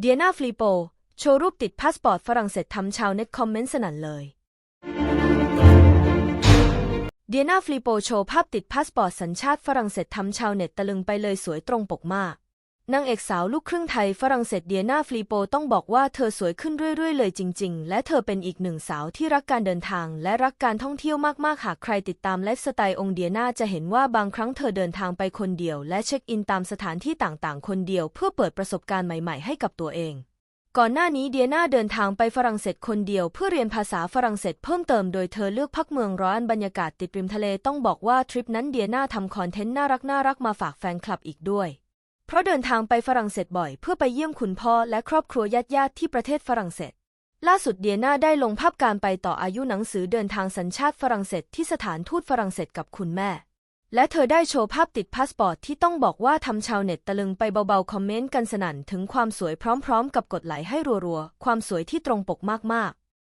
เดียนาฟลิโป โชว์รูปติดพาสปอร์ตฝรั่งเศสทำชาวเน็ตคอมเมนต์สนั่นเลย เดียนาฟลิโปโชว์ภาพติดพาสปอร์ตสัญชาติฝรั่งเศสทำชาวเน็ตตะลึงไปเลยสวยตรงปกมาก นางเอกสาวลูกครึ่งไทยฝรั่งเศสเดียนาฟลิโปต้องบอกว่าเธอสวยขึ้นเรื่อยๆ เลยจริง ๆ และเธอเป็นอีกหนึ่งสาวที่รักการเดินทาง และรักการท่องเที่ยวมากๆ หากใครติดตามไลฟ์สไตล์องค์เดียนาจะเห็นว่าบางครั้งเธอเดินทางไปคนเดียว และเช็คอินตามสถานที่ต่างๆ คนเดียว เพื่อเปิดประสบการณ์ใหม่ๆ ให้กับตัวเอง ก่อนหน้านี้เดียนาเดินทางไปฝรั่งเศสคนเดียว เพื่อเรียนภาษาฝรั่งเศสเพิ่มเติมโดยเธอเลือกพักเมืองร้อนบรรยากาศติดริมทะเลต้องบอกว่าทริปนั้นเดียนาทำคอนเทนต์น่ารักน่ารักๆมาฝากแฟนคลับอีกด้วย เพราะเดินทางไปฝรั่งเศสบ่อย เพื่อไปเยี่ยมคุณพ่อและครอบครัวญาติๆที่ประเทศฝรั่งเศส ล่าสุดเดียนาได้ลงภาพการไปต่ออายุหนังสือเดินทางสัญชาติฝรั่งเศสที่สถานทูตฝรั่งเศสกับคุณแม่ และเธอได้โชว์ภาพติดพาสปอร์ตที่ต้องบอกว่าทำชาวเน็ตตะลึงไปเบาๆ คอมเมนต์กันสนั่นถึงความสวยพร้อมๆ กับกดไลค์ให้รัวๆ ความสวยที่ตรงปกมากๆ